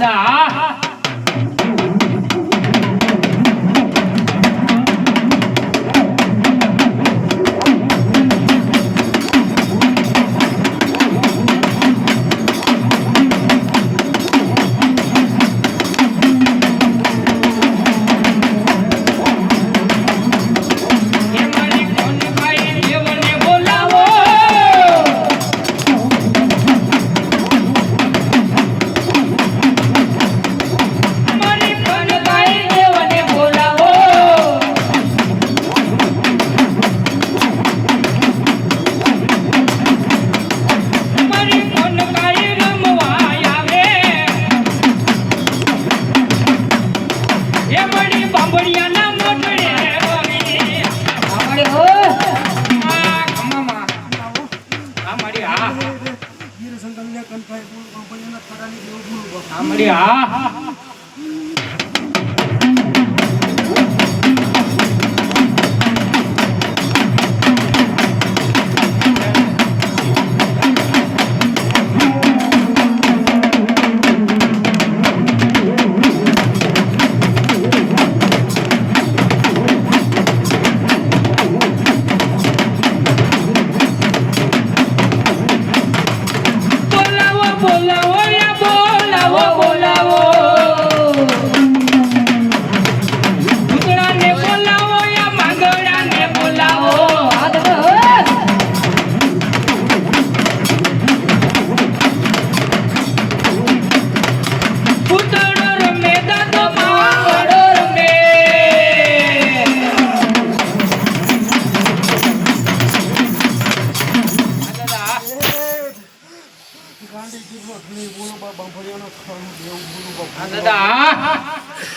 的啊。આ મળી આ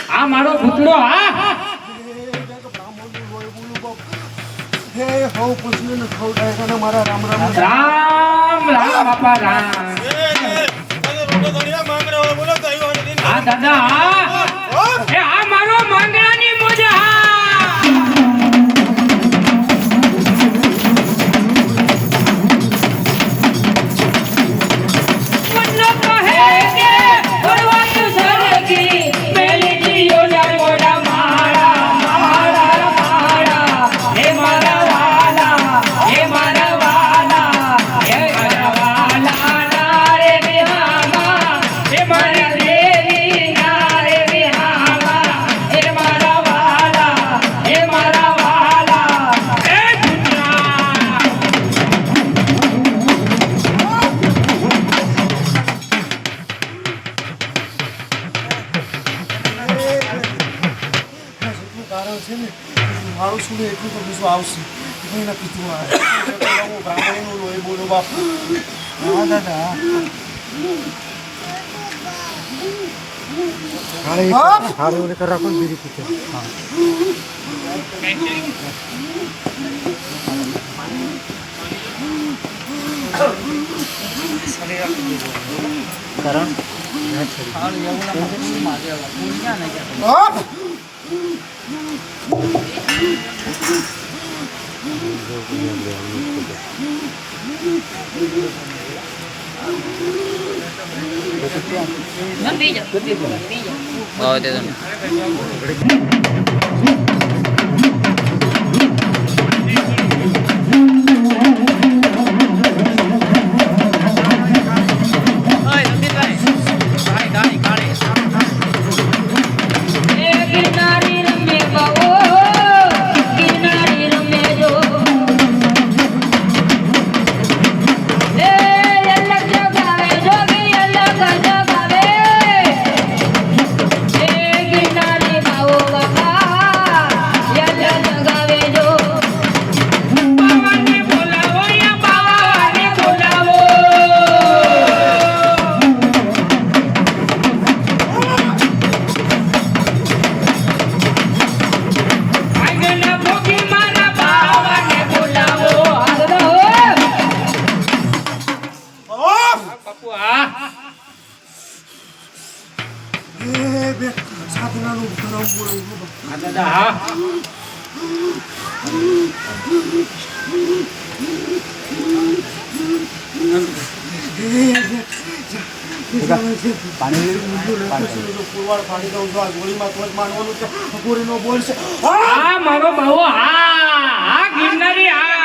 આ મારો ભૂતળો આ હે હો. પૂછને ન ખવડાય કને મારા રામ રામ રામ રામ બાપા રામ. આ દાદા એ આ મારો માંગડાની મોજા જેટલું કારણ છે ને મારું શું ને એટલું તો બીજું આવશે કંઈ ના કીધું આ હું બ્રાહ્મણીનું લોહી બોલું બાપ હા દાદા હારે ઓલે કરા Mantilla. Mantilla. Oh, te doy. બાપુ હા? એ બે સાધનાનું ધરમ મારો બહુ હા ગિરનારી હા.